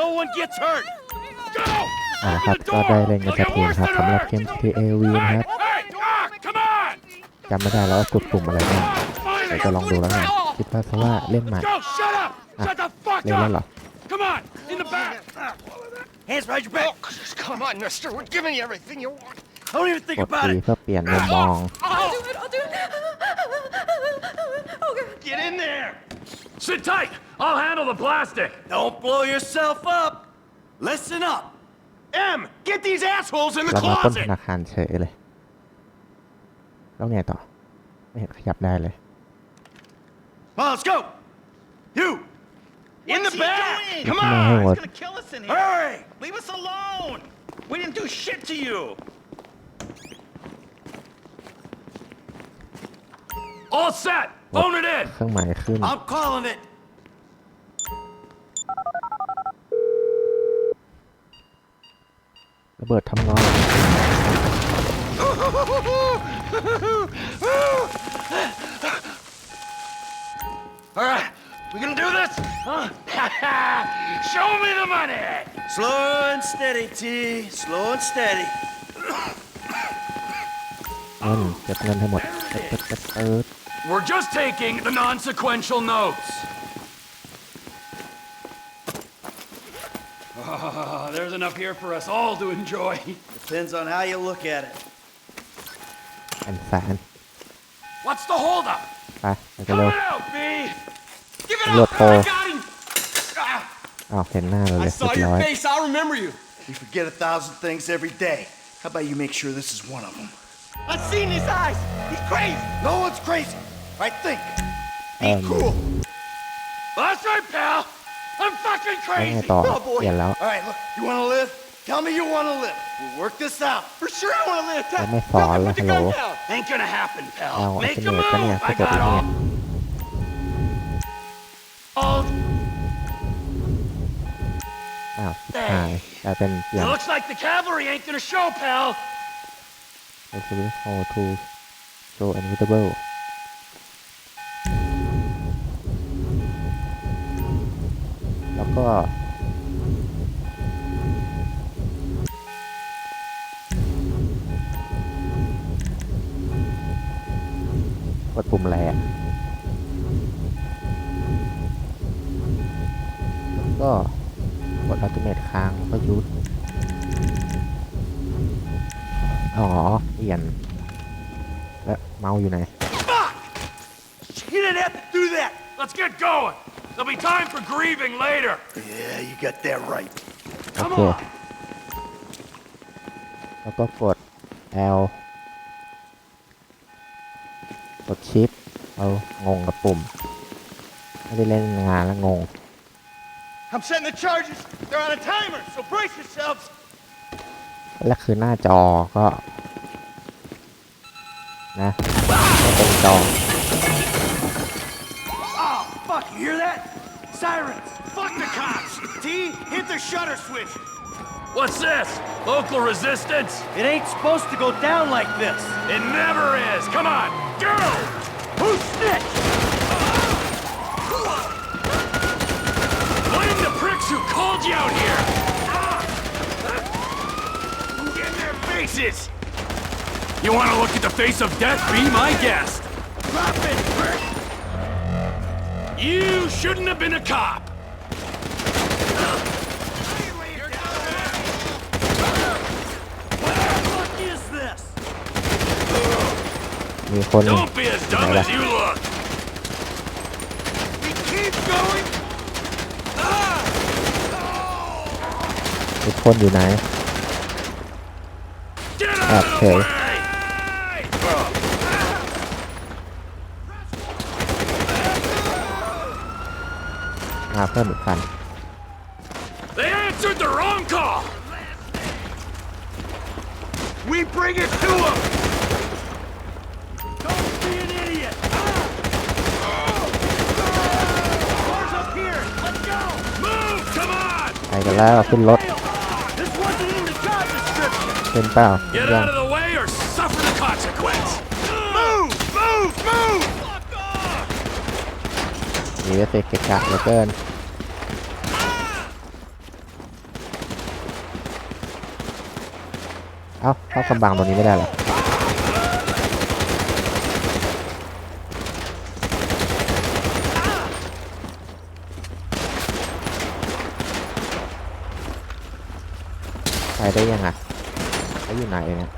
no one gets hurt. Go! อ่าครับก็ได้เล่นกันสักทีครับสำหรับเกม GTA V นะครับ Hey, Doc, come on! จำไม่ได้แล้วว่ากดปุ่มอะไรบ้างเดี๋ยวจะลองดูแล้วกันคิดว่าเพราะว่าเล่นใหม่ Joe, shut up! Ah, Shut the fuck เล่นแล้วเหรอ up! Come on, in the back! Hands behind your back! Come on, mister. We're giving you everything you want. Don't even think กด about ตี it! เพื่อเปลี่ยนมุมมอง I'll do it. I'll do it. Oh god. Get in there! Sit tight! I'll handle the plastic! Don't blow yourself up! Listen up! M, get these assholes in the เรามาปล้นธ closet! นาคารเฉยเลย แล้วไงต่อ ไม่เห็นขยับได้เลย Well, let's go! You! In the back! Come ไม่ให้ on! หมด gonna kill us in here. Hurry! Leave us alone. We didn't do shit to you. All set! Phone it in! เครื่องหมายขึ้น I'm calling it! ระเบิดทำงาน All right, we gonna do this? Huh? Show me the money! Slow and steady, T. Slow and steady. เงินเก็บเงินให้หมดเติร์ดเติร์ดเติร์ดเติร์ด we're just taking the non-sequential notes. Oh, there's enough here for us all to enjoy. Depends on how you look at it. I'm fat. What's the holdup? Ah, Come on out, B! Give it up! I got him! Ah. Okay, now nah, I saw your face, I'll remember you. You forget a thousand things every day. How about you make sure this is one of them? I've seen his eyes! He's crazy! No one's crazy! I think. Be Um, cool. Well, that's right, pal! I'm fucking แล้วไง crazy! ต่อ Oh, boy. เปลี่ยนแล้ว All right, look. You want to live? Tell me you want to live. We'll work this out. For sure, I want to live. แล้วไม่สอนแล้วฮัลโหล Ain't gonna happen, เอา pal. อัล Make เทอ a ร์เนทก็เนี่ย move! ถ้า I เกิด got เนี่ย all... all... อ้าวชิบหายกลายเป็นเปลี่ยน Looks like the cavalry ain't gonna show, pal. เ e อร์ how to show invisible แล้วก็ กดปุ่มแรกแล้วก็กดอัลติเมทค้างก็ยุด อ๋อ เปลี่ยน และเมาอยู่ไหน Fuck! You didn't have to do that! Let's get going! There'll be time for grieving later! Yeah, you got that right. โอ Come เค on! แล้วก็กด L กดชิปเอางงกับปุ่ม ไม่ได้เล่นงานแล้วงง I'm setting the charges. They're on a timer, so brace yourselves. และคือหน้าจอก็ นะก็เป็นจอ Oh, fuck, you hear that? Sirens. Fuck the cops. T, hit the shutter switch. What's this? Local resistance? It ain't supposed to go down like this. It never is! Come on! Go! Who snitched? Blame the pricks who called you out here! Get in their faces. You want to look at the face of death? Be my guest! Drop it, prick. You shouldn't have been a cop! What the fuck is this? มีคน Don't be as dumb Never. as you look! We keep going. มีคนอยู่ไหน Get out of the Okay. way! าเพิ่มอีกคัน They answered the wrong call! We bring it to them. Don't be an idiot. Cars up here. Let's go. Move! Come on! ไปกันแล้วขึ้นรถ This wasn't in the job description. เป็นเปล่า Get ยัง out of เสฟเกต์เกะกเหลือเกินเอ้าเข้ากำบังตรงนี้ไม่ได้หรอไปได้ยังอะเขาอยู่ไหนเนี่ย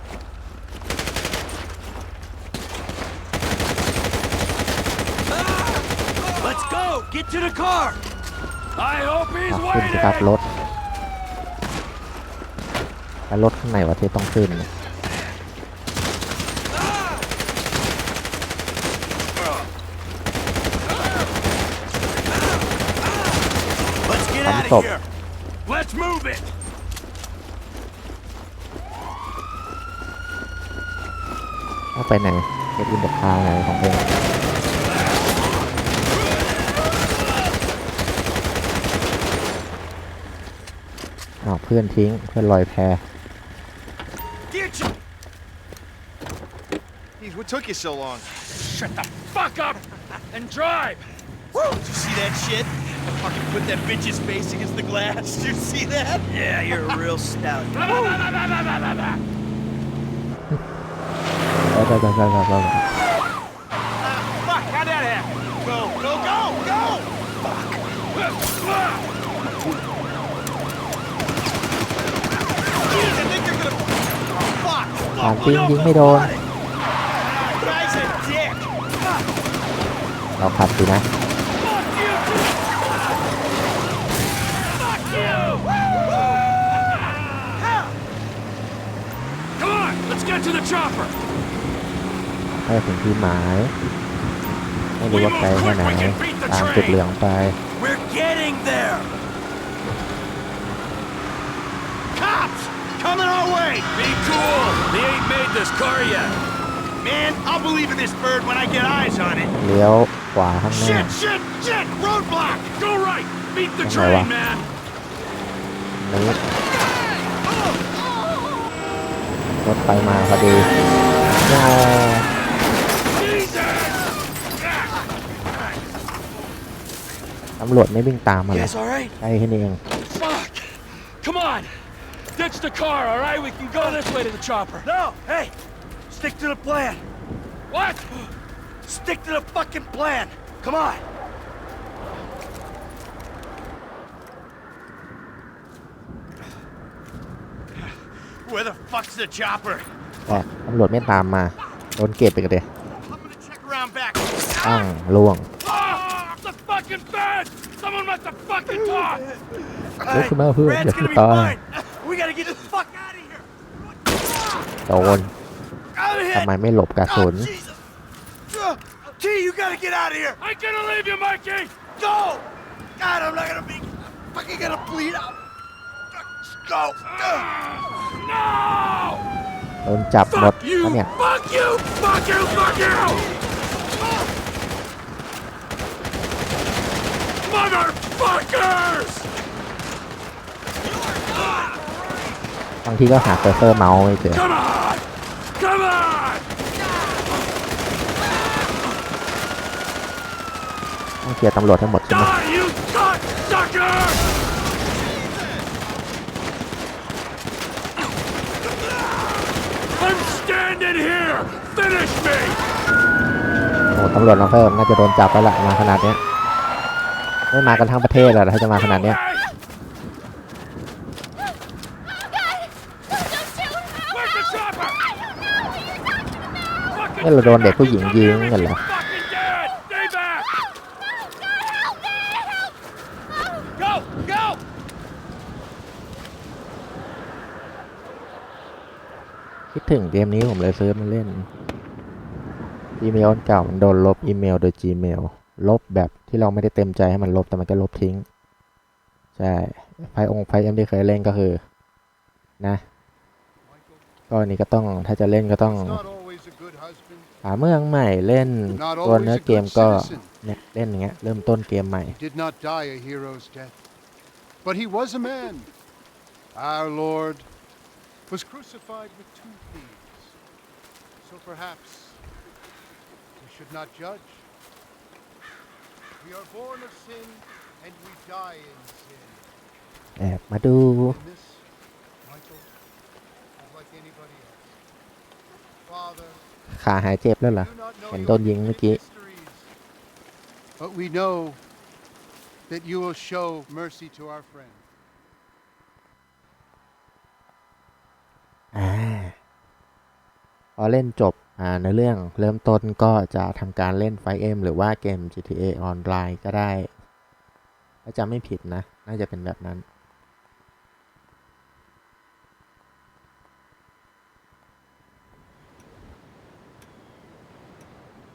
ขึ้นสตาร์ทรถแล้วรถข้างในวะที่ต้องขึ้นเนี่ย Let's get ปั๊ม out ศ of พ here! Let's move it! เอาไปไหนเก็บอินเดคาไหนของเอง พื่อนทิ้งเพื่อนลอยแพ Get you! Jeez, what took you so long? Shut the fuck up and drive! Woo! Did you see that shit? I fucking put that bitch's face against the glass. Did you see that? Yeah, you're a real stout. Blah, blah, blah, blah, blah, blah, blah, blah. ไปไปไปไปไปไป Fuck, how'd that happen? Go, go, go, go! Jeez, Fuck! ถามจริงยิงไม่โดน Guy's a dick! เราขัดสินะ Fuck you! Fuck you! Come on, let's get to the chopper. ให้ถึงที่หมายไม่รู้ว่าไกลแค่ไหนตามจุดเหลืองไป Coming our way! Be cool. They ain't made this car yet. Man, I'll believe in this bird when I get eyes on it. เลี้ยวขวาข้างหน้า Shit, shit, shit! Roadblock! Go right. Beat the Come train, on. man. นี้รถไปมาพอดีแย่ Jesus! ตำรวจไม่วิ่งตามมาเลย all right? ใกล้แค่นี้เอง Fuck! Come on! Ditch the car, all right? We can go this way to the chopper. No, hey! Stick to the plan! What? Stick to the fucking plan! Come on! Where the fuck's the chopper? แต่ตำรวจไม่ตามมา โดนเก็บไปกันเดีย I'm gonna check around back. ตั้งล่วง Oh, the fucking bed! Someone must have fucking talk! ลุกขึ้นมาเพื่อน Rad's อย่า gonna ขึ้น be ตาย fine. We gotta get the fuck out of here. โดน I'm hit. ทำไมไม่หลบกระสุน Oh, Jesus. Uh, T, you gotta get out of here. I'm gonna leave you, Mikey! Go. God, I'm not gonna be fucking gonna bleed out. Just go. No! โดนจับหมด Fuck you! ปะเนี่ย Fuck you! Fuck you! Fuck you! Motherfuckers! างทีก็หาเซอร์เฟอร์เมาส์ไม่เจอ Come on! Come on! ต้องเคลียร์ตำรวจทั้งหมดใช่ไหม Die, you cocksucker! I'm standing here! Finish me! โอ้ตำรวจมาเพิ่มน่าจะโดนจับแล้วล่ะมาขนาดเนี้ยไม่มากันทั้งประเทศแล้วถ้าจะมาขนาดเนี้ย Okay? Where's the chopper? เอ้ยเราโดนเด็กผู้หญิงยิงกันเหรอคิดถึงเกมนี้ผมเลยซื้อมาเล่น อีเมลเก่ามันโดนลบอีเมลโดย Gmail ลบแบบที่เราไม่ได้เต็มใจให้มันลบแต่มันก็ลบทิ้ง ใช่ ไฟองไฟเอ็มที่เคยเล่นก็คือ นะก็อันนี้ก็ต้องถ้าจะเล่นก็ต้อง Not always a good husband. หาเมืองใหม่เล่น Not ตัว always เนื้อ a เกม good ก็ citizen. เนี่ยเล่นอย่างเงี้ยเริ่มต้นเกมใหม่ Did not die a hero's death. But he was a man. Our Lord was crucified with two thieves. So perhaps we should not judge. We are born of sin and we die in sin. แอบมาดู ขาหายเจ็บแล้วเหรอ do not know เห็น your โดนยิงเมื่อกี้ mysteries, but we know that you will show mercy to our friend. อ่าพอเล่นจบอ่าในเรื่องเริ่มต้นก็จะทำการเล่นไฟเอ็มหรือว่าเกม GTA ออนไลน์ก็ได้ ถ้าจำไม่ผิดนะ น่าจะเป็นแบบนั้น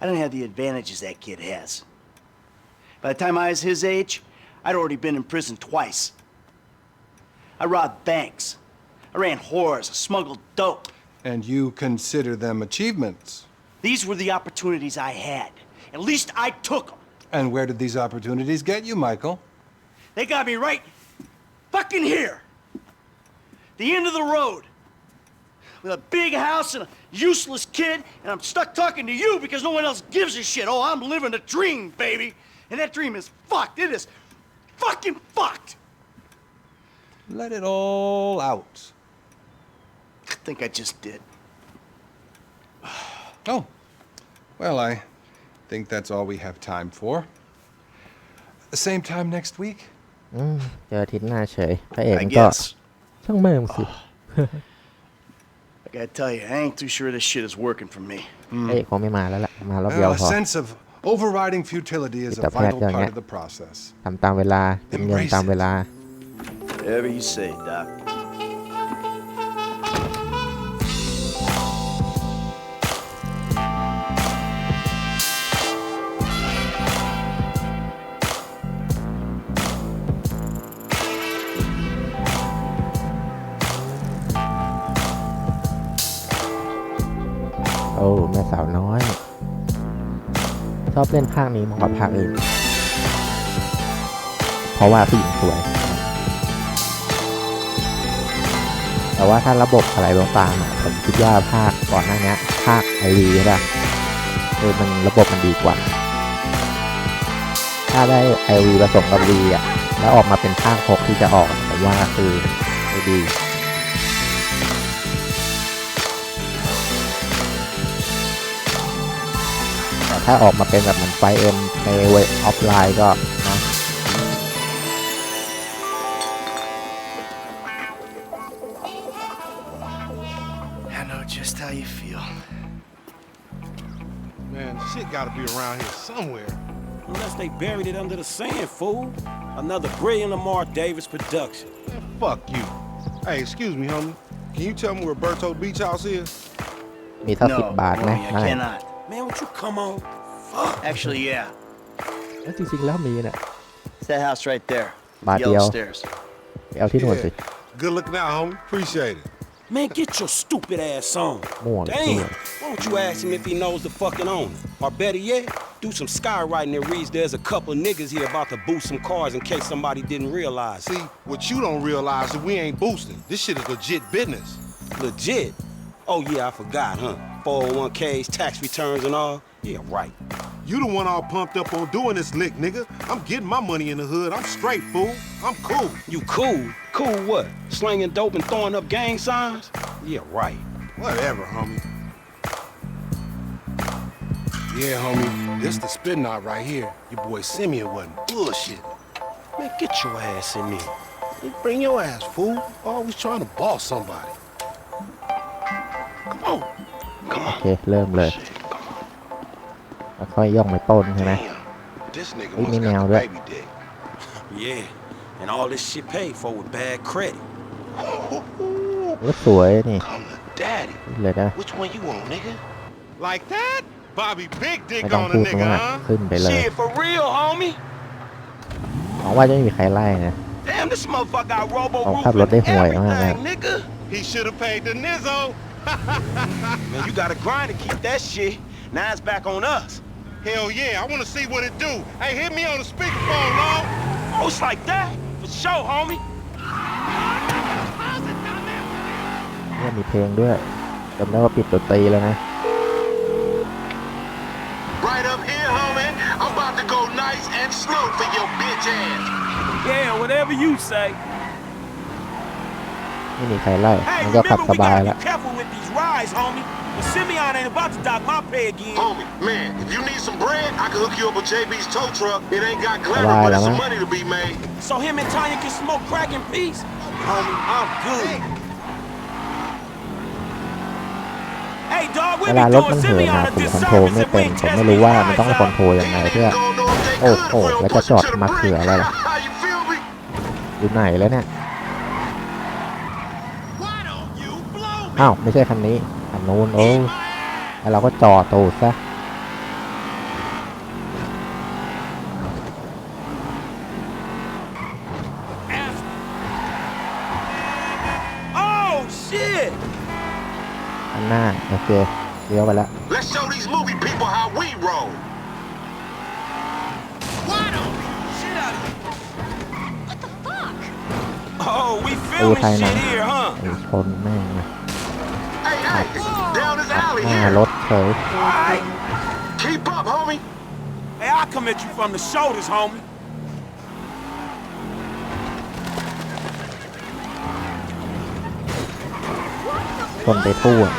I didn't have the advantages that kid has. By the time I was his age, I'd already been in prison twice. I robbed banks. I ran whores. I smuggled dope. And you consider them achievements. These were the opportunities I had. At least I took them. And where did these opportunities get you, Michael? They got me right fucking here. The end of the road With a big house and a useless kid, and I'm stuck talking to you because no one else gives a shit. Oh, I'm living a dream, baby. And that dream is fucked. It is fucking fucked. Let it all out. I think I just did. Oh. Well, I think that's all we have time for. Same time next week? อืมเจออาทิตย์หน้าเฉยพระเอก I มันก็ guess. ช่างแม่งสิ I gotta tell you, I ain't too sure this shit is working for me. พระเอกคงไม่มาแล้วล่ะ มารอบเดียว Well, a พอ sense of overriding futility is a Kita vital perhatikan part ya. of the process. ทำตามเวลาเก็บเงินตามเวลา Whatever you say, Doc. อบเล่นภาคนี้มากกว่าภาคอื่น เพราะว่าผู้หญิงสวย แต่ว่าถ้าระบบอะไรต่างๆอะผมคิดว่าภาคก่อนหน้านี้ภาคไอรีนะเออมันระบบมันดีกว่า ถ้าได้ไอรีผสมกับวีอะ แล้วออกมาเป็นภาค6ที่จะออกผมว่าคือไม่ดี ถ้าออกมาเป็นแบบเหมือนไฟเอ็มในเวออฟไลน์ก็นะ I know just how you feel. Man, shit gotta be around here somewhere. Unless they buried it under the sand, fool. Another brilliant Lamar Davis production. Man, fuck you. Hey, excuse me, homie. Can you tell me where Berto Beach House is? มีสักสิบ No, บาทไหม Mommy, I ไม่ cannot. Man, won't you come on? Actually, yeah. แล้วจริงๆแล้วมีเนี่ย It's that house right there. with Bad the yellow deal. stairs. ไปเอาที่นู่นสิ Good looking out, homie. Appreciate it. Man, get your stupid ass on. More, Damn. more. Why don't you ask him if he knows the fucking owner? Or better yet, do some skywriting that reads there's a couple of niggas here about to boost some cars in case somebody didn't realize. See, what you don't realize is we ain't boosting. This shit is legit business. Legit. Oh yeah, I forgot, huh? 401ks, tax returns and all. Yeah, right. You the one all pumped up on doing this lick, nigga. I'm getting my money in the hood. I'm straight, fool. I'm cool. You cool? Cool what? Slinging dope and throwing up gang signs? Yeah, right. Whatever, homie. Yeah, homie. This the spin knot right here. Your boy Simeon wasn't bullshit. Man, get your ass in there. Bring your ass, fool. Always trying to boss somebody. Come on. โอเค เริ่มเลยแล้วค่อยย่องไปปล้นใช่ไหม This nigga Leave me must got now, the right? baby dick. Yeah, and all this shit paid for with bad credit. ก็สวยนี่ Come to daddy. เลยนะ Which one you want, nigga? Like that? Bobby Big ไม่ Dick ต้อง on พู a ด nigga, มาก huh? ขึ้นไปเลย Shit, for real, homie? หวังว่าจะไม่มีใครไล่นะ Damn, this motherfucker got robo Oh, roof have lo and de huwag, ah, everything, nigga. He should have paid the Nizzo. Man, you gotta grind to keep that shit. Now it's back on us. Hell yeah, I want to see what it do. Hey, hit me on the speakerphone, Long. Oh, it's like that? For sure, homie. เนี่ยมีเพลงด้วยจำได้ว่าปิดดนตรีแล้วนะ Right up here, homie. I'm about to go nice and slow for your bitch ass. Yeah, whatever you say. ไม่มีใครไล่ Hey, มันก็ขับ remember ส we บาย gotta แล้ว rise, homie. But Simeon ain't about to dock my pay again. Homie, man, if you need some bread, I can hook you up with JB's tow truck. It ain't got glamour, right, but it's some money to be made. So him and Tanya can smoke crack in peace? Homie, I'm good. Hey, dog, we be doing Simeon a disservice if we ain't testing his eyes out. He ain't gonna know if they could for him pushing to the right. How you feel me? อยู่ไหนแล้วเนี่ย อ้าว ไม่ใช่คันนี้คันนู้นโอ้แล้วเราก็จอดตูดซะ Oh, shit! คันหน้า โอเคเลี้ยวไปแล้ว Let's show these movie people how we roll. Why don't Shit out of you. What the fuck? Oh, we ตู้ filming ไทยหนั shit ง here, huh? ไอ้ชนแม่งเลย Hey, hey, down this alley หน้า here. รถเฉย Alright. Keep up, homie. Hey, I'll come at you from the shoulders, homie. ชนไปตู้อะ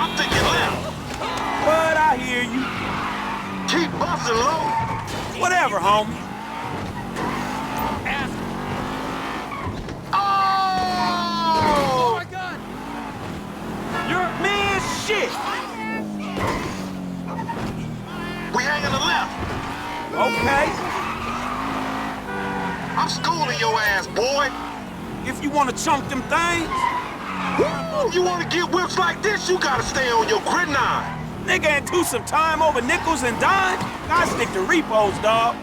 I'm thinking left. But I hear you. Keep busting low. Whatever, homie. okay? I'm schooling your ass, boy. If you want to chunk them things. Woo! You want to get whips like this, you gotta stay on your grid nine. Nigga and do some time over nickels and dimes? I stick to repos, dog.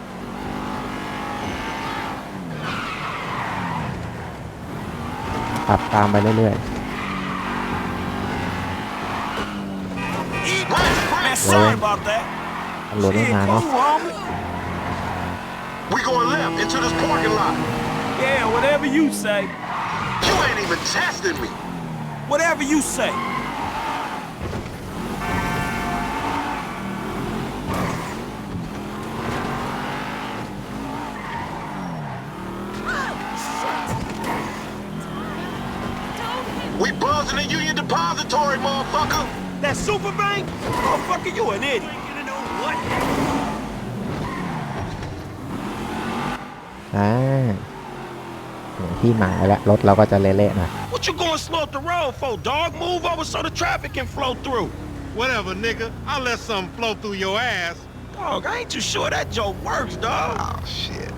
Man, we going left into this parking lot. Yeah, whatever you say. You ain't even testing me. Whatever you say. We buzzing the Union Depository, motherfucker. That super bank? Motherfucker, you an idiot. ที่หมายแล้ว รถเราก็จะเละๆหน่อย What you going slow up the road for, dog? Move over so the traffic can flow through. Whatever, nigga. I'll let something flow through your ass. Dog, I ain't too sure that joke works, dog. Oh, shit.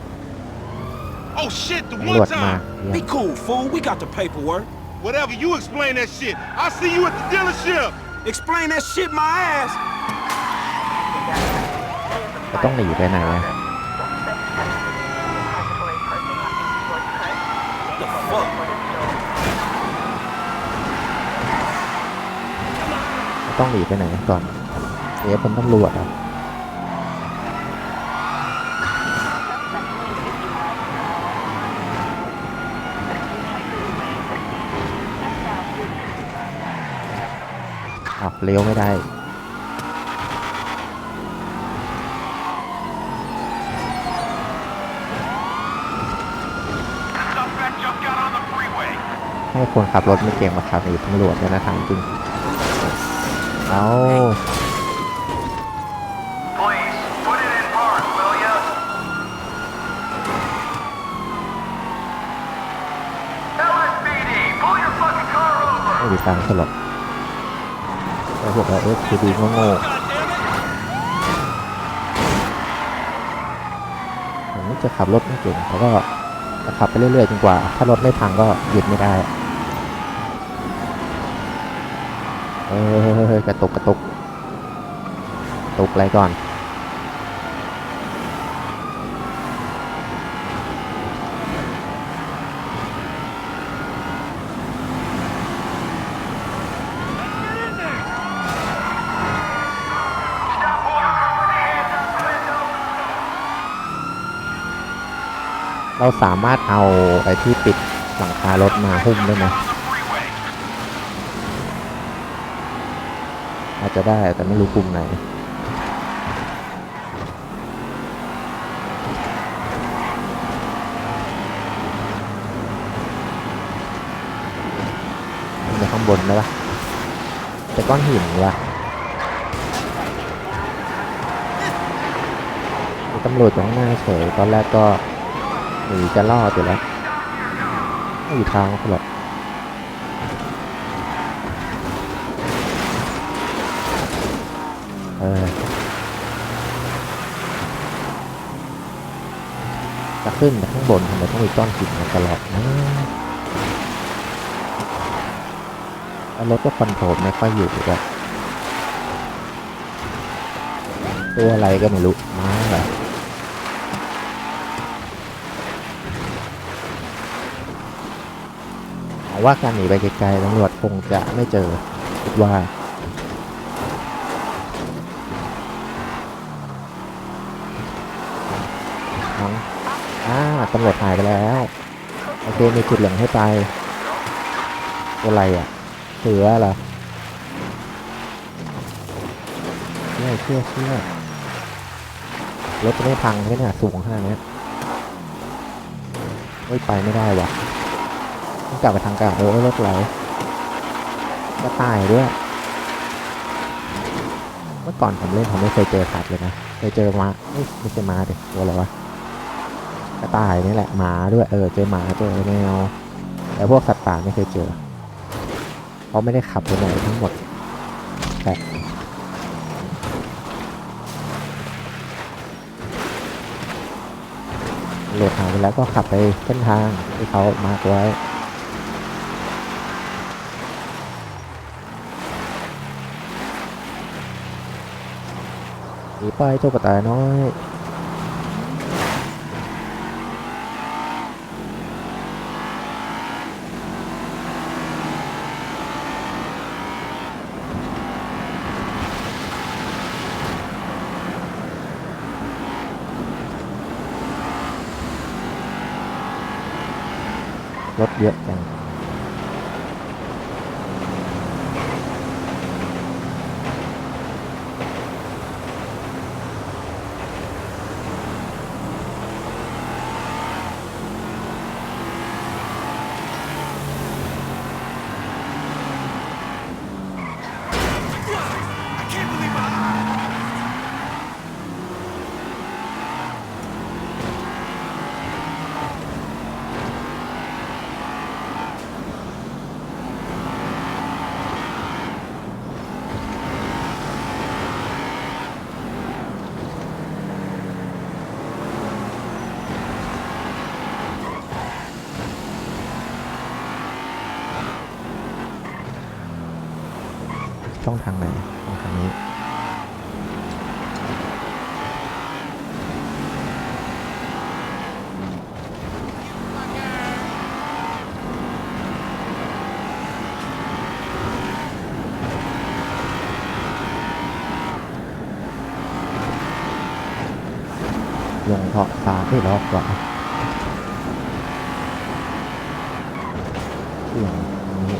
Oh, shit, the ตำรว one จมา time. Be cool, fool. We got the paperwork. Whatever, you explain that shit. I'll see you at the dealership. Explain that shit my ass. จะต้องหนีไปไหนอะ ต้องหนีไปไหนก่อนเดี๋ยวเป็นตำรวจอะอ้าวเลี้ยวไม่ได้ Suspect just got on the freeway. ให้คนขับรถไม่เก่งมาขับหนีตำรวจเนี่ยนะถามจริง เอาไม่มีตังค์สลบแต่พวกเราเอฟคือดีโง่ผมจะขับรถไม่เก่งแต่ก็ขับไปเรื่อยๆจนกว่า ถ้ารถไม่พังก็หยุดไม่ได้ เออกระตุกกระตุกตุกอะไรก่อนเราสามารถเอาไอ้ที่ปิดหลังคารถมาหุ้มได้ไหม อาจจะได้แต่ไม่รู้ปุ่มไหนจะข้างบนไหมล่ะจะก้อนหินวะตำรวจอยู่ข้างหน้าเฉยตอนแรกก็หนีจะล่ออยู่แล้วไม่อยู่ทางเขาหรอกเออ จะ ขึ้นแต่ข้างบนทำไมต้องมีก้อนหินมาตลอดนะแล้วรถก็คอนโทรลไม่ค่อยอยู่ด้วยตัวอะไรก็ไม่รู้ม้าเหรอหวังว่าการหนีไปไกลๆตำรวจคงจะไม่เจอคิดว่า มั้ง อ่าตำรวจหายไปแล้ว โอเค มีจุดเหลืองให้ไปตัวอะไรอะ เสือเหรอเชื่อเชื่อเชื่อรถจะไม่พังใช่ไหมเนี่ยสูงขนาดนี้เฮ้ยไปไม่ได้วะต้องกลับไปทางเก่าโอ้รถไหลก็ตายด้วย เมื่อก่อนผมเล่นผมไม่เคยเจอสัตว์เลยนะ เคยเจอมาไม่ใช่มาเด็กตัวอะไรวะ ตายนี่แหละหมาด้วยเออเจอหมาเจอแมวแต่พวกสัตว์ป่าไม่เคยเจอเขาะไม่ได้ขับไปไหนทั้งหมดแต่โหลดหายไปแล้วก็ขับไปเส้นทางที่เขามาร์กไว้หนีไปเจ้ากระต่ายน้อย Yep. าะตาไม่รอบกว่าเสียงนี้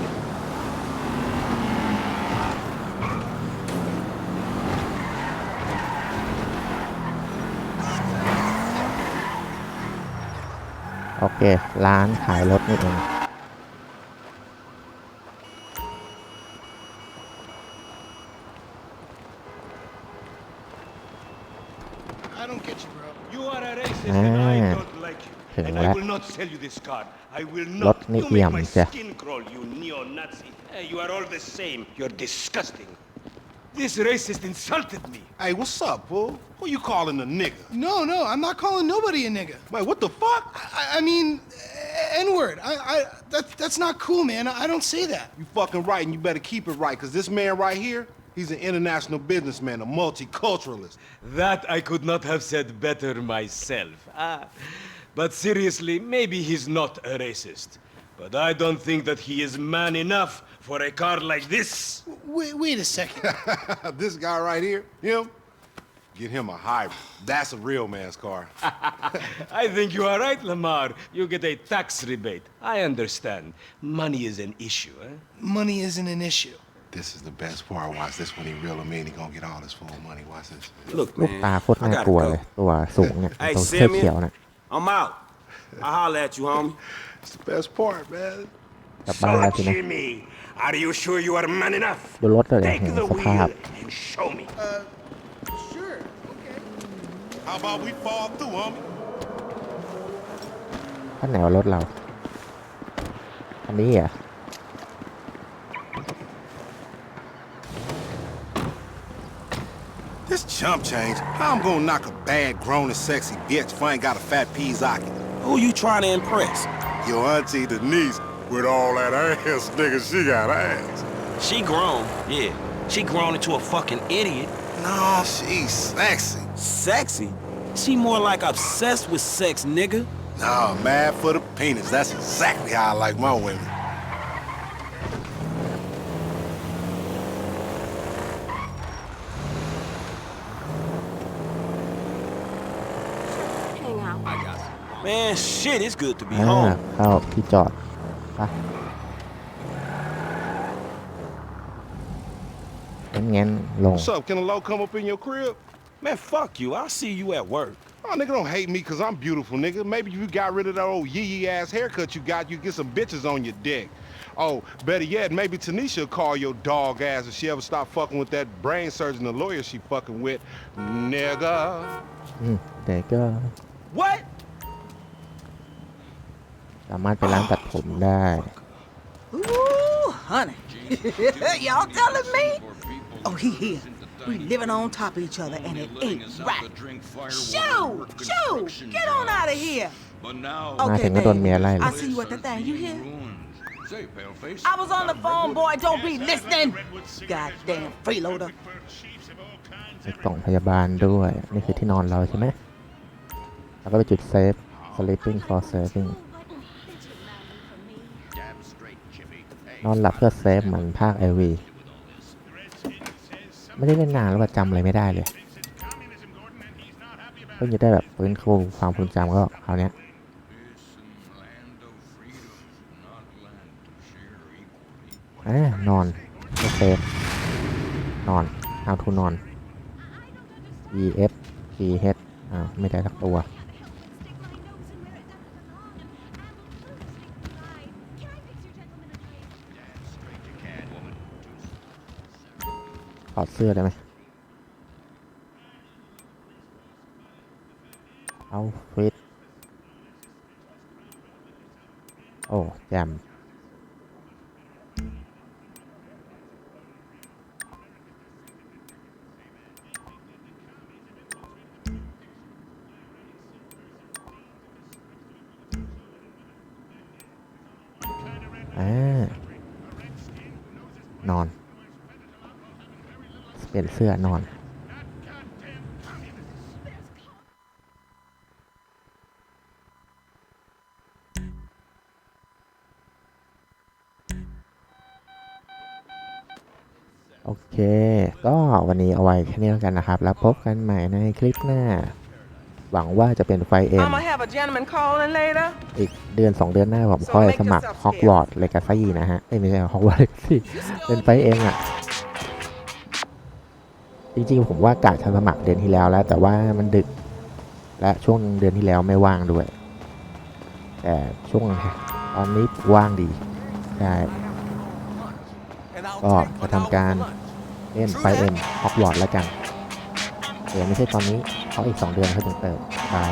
โอเค ร้านขายรถนี่เอง tell you this, Card. I will not. Lot nie you make my skin crawl, you neo-Nazi. Eh, you are all the same. You're disgusting. This racist insulted me. Hey, what's up, bro? Who you calling a nigga? No, no, I'm not calling nobody a nigga. Wait, what the fuck? I, I mean, N-word. I, I, that, that's not cool, man. I, I don't say that. You fucking right, and you better keep it right, because this man right here, he's an international businessman, a multiculturalist. That I could not have said better myself. Ah, but seriously, maybe he's not a racist. But I don't think that he is man enough for a car like this. Wait, wait a second. this guy right here, him, Get him a hybrid. That's a real man's car. I think you are right, Lamar. You get a tax rebate. I understand. Money is an issue, eh? Money isn't an issue. This is the best part. Watch this when he reel him in. He gonna get all his full money. Watch this. Look, ลูก man. ตาโคตร I น่า gotta กลัว go. เลย ตัวสูงเนี่ย Hey, ตัวเสื้อ Simeon. เขียวเนี่ย I'm out. I'll holler at you, homie. It's the best part, man. กลับบ้านแล้วสินะ Jimmy, are you sure you are man enough? ดูรถเลย Take โอ้โห the สภาพ wheel and show me. How about we fall through, homie? ท่านไหนวะรถเรา อันนี้อ่ะ This chump change. How I'm gonna knock a bad, grown and sexy bitch if I ain't got a fat Peasaki? Who you trying to impress? Your auntie Denise, with all that ass, nigga, she got ass. She grown, yeah. She grown into a fucking idiot. No, she's sexy. Sexy? She more like obsessed with sex, nigga. Nah, mad for the penis. That's exactly how I like my women. Hang out. Man, shit, it's good to be อ่า home. เข้าที่จอดไปงั้นงั้นลง What's up? Can a low come up in your crib? Man, fuck you. I'll see you at work. Oh, nigga, don't hate me because I'm beautiful, nigga. Maybe if you got rid of that old yee yee ass haircut you got, you get some bitches on your dick. Oh, better yet, maybe Tanisha will call your dog ass if she ever stop fucking with that brain surgeon, the lawyer she fucking with. Nigga. อืมแต่ก็ What? สามารถไปร้านตัดผมได้ Ooh, honey. Y'all telling me? Oh, he here. We living on top of each other, and it ain't right. Shoo! Shoo! Get on out of here. มา Okay, ถึงก็โดน baby. เมียไล่เล I ย see you at the thing. You hear? I was on the phone, boy. Don't be listening. Goddamn freeloader. มีกล่องพยาบาลด้วย นี่คือที่นอนเราใช่ไหม แล้วก็ไปจุดเซฟ sleeping for saving นอนหลับเพื่อเซฟเหมือนภาคไอวีไม่ได้เล่นนานแล้วจำอะไรไม่ได้เลยเพิ่งจะได้แบบฟื้นฟูความภูมิจำก็คราวนี้ยอ่านอนเพื่อเซฟนอน how to นอน E F G H อ่าว ไม่ได้สักตัว อดเสื้อได้ไหมเอาฟิตโอ้แจม เปลี่ยนเสื้อนอนโอเค ก็วันนี้เอาไว้แค่นี้แล้วกันนะครับ แล้วพบกันใหม่ในคลิปหน้า หวังว่าจะเป็นไฟเอ็ม I'ma have a gentleman calling later. อีกเดือน2เดือนหน้าผมค่อยสมัครฮอกวอตส์เลกาซี่นะฮะเอ้ยไม่ใช่ฮอกวอตส์เลกาซี่เป็นไฟเองอะ จริงๆผมว่ากะจะสมัครเดือนที่แล้วแล้ว แต่ว่ามันดึก และช่วงเดือนที่แล้วไม่ว่างด้วย แต่ช่วงตอนนี้ว่างดีใช่ก็จะทำการเล่นไฟเอ็มฮอกวอตแล้วกันเดี๋ยวไม่ใช่ตอนนี้เพราะอีก 2 เดือนเขาถึงเปิดบาย